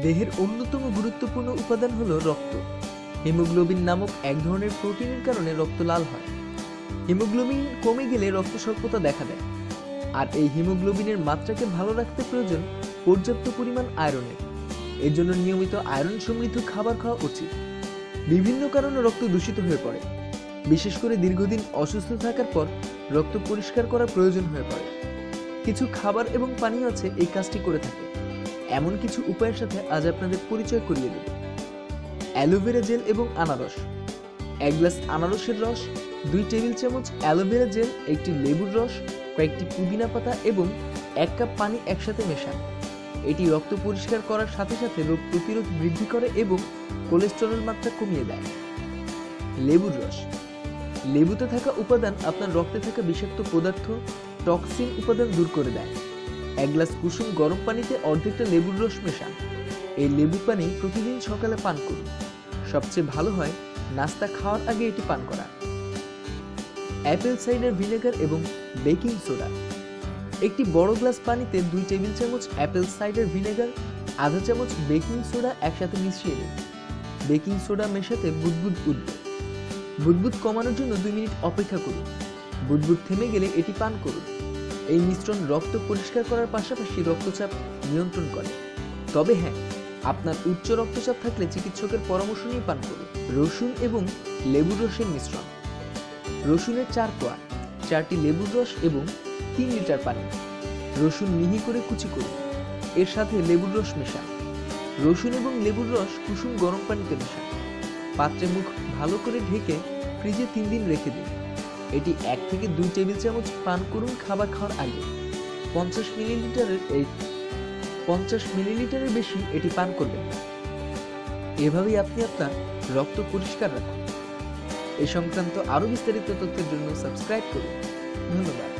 দেহের অন্যতম গুরুত্বপূর্ণ উপাদান হলো রক্ত। হিমোগ্লোবিন নামক এক ধরনের প্রোটিনের কারণে রক্ত লাল হয়। হিমোগ্লোবিন কমে গেলে রক্ত স্বল্পতা দেখা দেয়। আর এই হিমোগ্লোবিনের মাত্রাকে ভালো রাখতে প্রয়োজন পর্যাপ্ত পরিমাণ আয়রনের। এর জন্য নিয়মিত আয়রন সমৃদ্ধ খাবার খাওয়া উচিত। বিভিন্ন কারণে রক্ত দূষিত হয়ে পড়ে। বিশেষ করে দীর্ঘদিন অসুস্থ থাকার পর রক্ত পরিষ্কার করা প্রয়োজন হয়ে পড়ে। কিছু খাবার এবং পানীয় আছে এই কাজটি করে থাকে। এমন কিছু উপায়ের সাথে আজ আপনাদের পরিচয় করিয়ে দেব। অ্যালোভেরা জেল এবং আনারস। এক গ্লাস আনারসের রস, দুই টেবিল চামচ অ্যালোভেরা জেল, একটি লেবুর রস, কয়েকটি পুদিনা পাতা এবং এক কাপ পানি একসাথে মেশান। এটি রক্ত পরিষ্কার করার সাথে সাথে রোগ প্রতিরোধ বৃদ্ধি করে এবং কোলেস্টেরল মাত্রা কমিয়ে দেয়। লেবুর রস। লেবুতে থাকা উপাদান আপনার রক্তে থাকা বিষাক্ত পদার্থ, টক্সিন উপাদান দূর করে দেয়। এক গ্লাস কুসুম গরম পানিতে অর্ধেকটা লেবুর রস মেশান। এই লেবু পানি প্রতিদিন সকালে পান করুন। সবচেয়ে ভালো হয় নাস্তা খাওয়ার আগে এটি পান করা। অ্যাপেল সাইডার ভিনেগার এবং বেকিং সোডা। একটি বড় গ্লাস পানিতে দুই টেবিল চামচ অ্যাপেল সাইডার ভিনেগার, আধা চামচ বেকিং সোডা একসাথে মিশিয়ে নিন। বেকিং সোডা মেশাতে বুদবুদ উঠবে। বুদবুদ কমানোর জন্য দুই মিনিট অপেক্ষা করুন। বুদবুদ থেমে গেলে এটি পান করুন। এই মিশ্রণ রক্ত পরিষ্কার করার পাশাপাশি রক্তচাপ নিয়ন্ত্রণ করে। তবে হ্যাঁ আপনার উচ্চ রক্তচাপ থাকলে চিকিৎসকের পরামর্শ নিয়ে পান করুন। রসুন এবং লেবুর রসের মিশ্রণ। রসুনের চার কোয়া, চারটি লেবুর রস এবং তিন লিটার পানি। রসুন মিহি করে কুচি করুন। এর সাথে লেবুর রস মেশান। রসুন এবং লেবুর রস কুসুম গরম পানিতে মেশান। পাত্রে মুখ ভালো করে ঢেকে ফ্রিজে তিন দিন রেখে দিন। এটি এক থেকে দুই টেবিল চামচ পান করুন খাবার খাওয়ার আগে। পঞ্চাশ মিলিলিটারের এই পঞ্চাশ মিলিলিটারের বেশি এটি পান করবেন এভাবেই আপনি আপনার রক্ত পরিষ্কার রাখুন। এ সংক্রান্ত আরও বিস্তারিত তথ্যের জন্য সাবস্ক্রাইব করুন। ধন্যবাদ।